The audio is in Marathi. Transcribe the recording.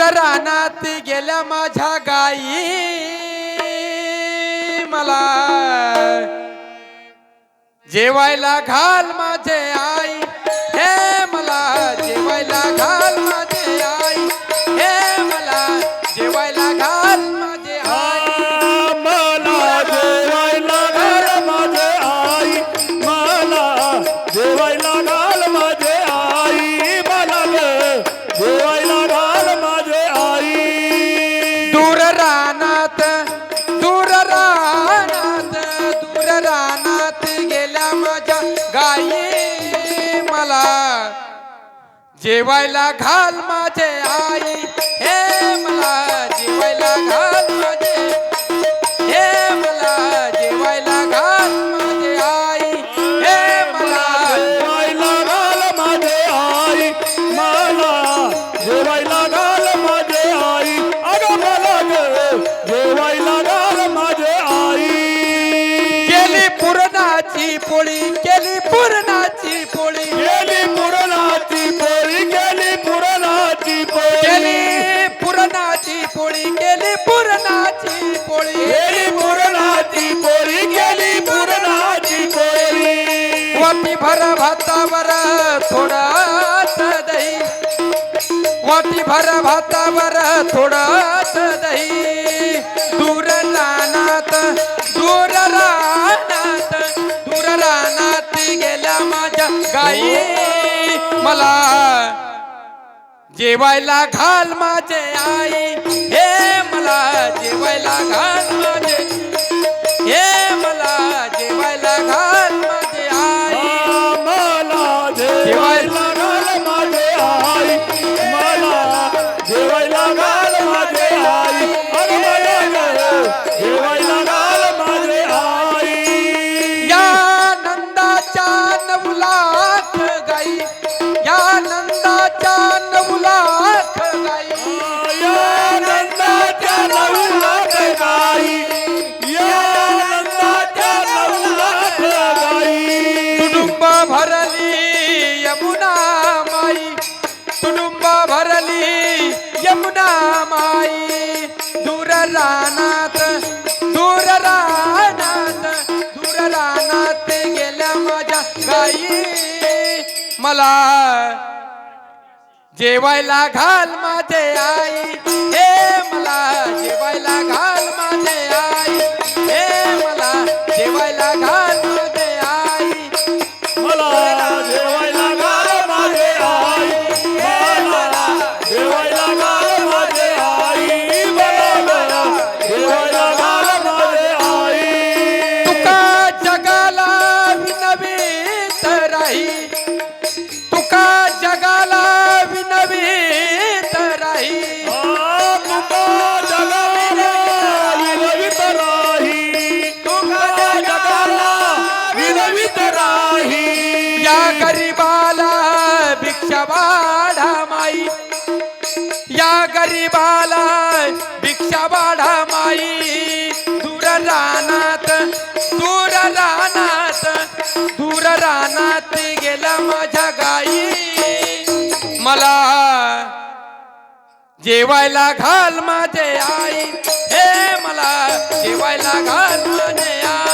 दूर रानात गेल्या माझ्या गाई. मला जेवायला घाल माझे. जेवायला घाल माझे आई. पुरणाची पुरणाची पोळी गेली पुरणाची पोळी. वाटी भर भातावर थोडाच दही. वाटी भर भातावर थोडाच दही. दूर रानात दूर रानात दूर रानात गेल्या माझ्या गाई. मला जेवायला घाल माझे आई. हे मला जेवायला घाल माझे. हे मला जेवायला घाल माझे आई. मला जेवायला घाल माझे आई. मला जेवायला घाल माझे आई. मला जेवायला घाल माझे आई. हे मला भिक्षा माई. या गरीबाला भिक्षा वाढा माई. दूर रानात दूर रानात दूर रानात गेला माझ्या गाई. मला जेवायला घाल माझे आई. हे मला जेवायला घाल माझे आई.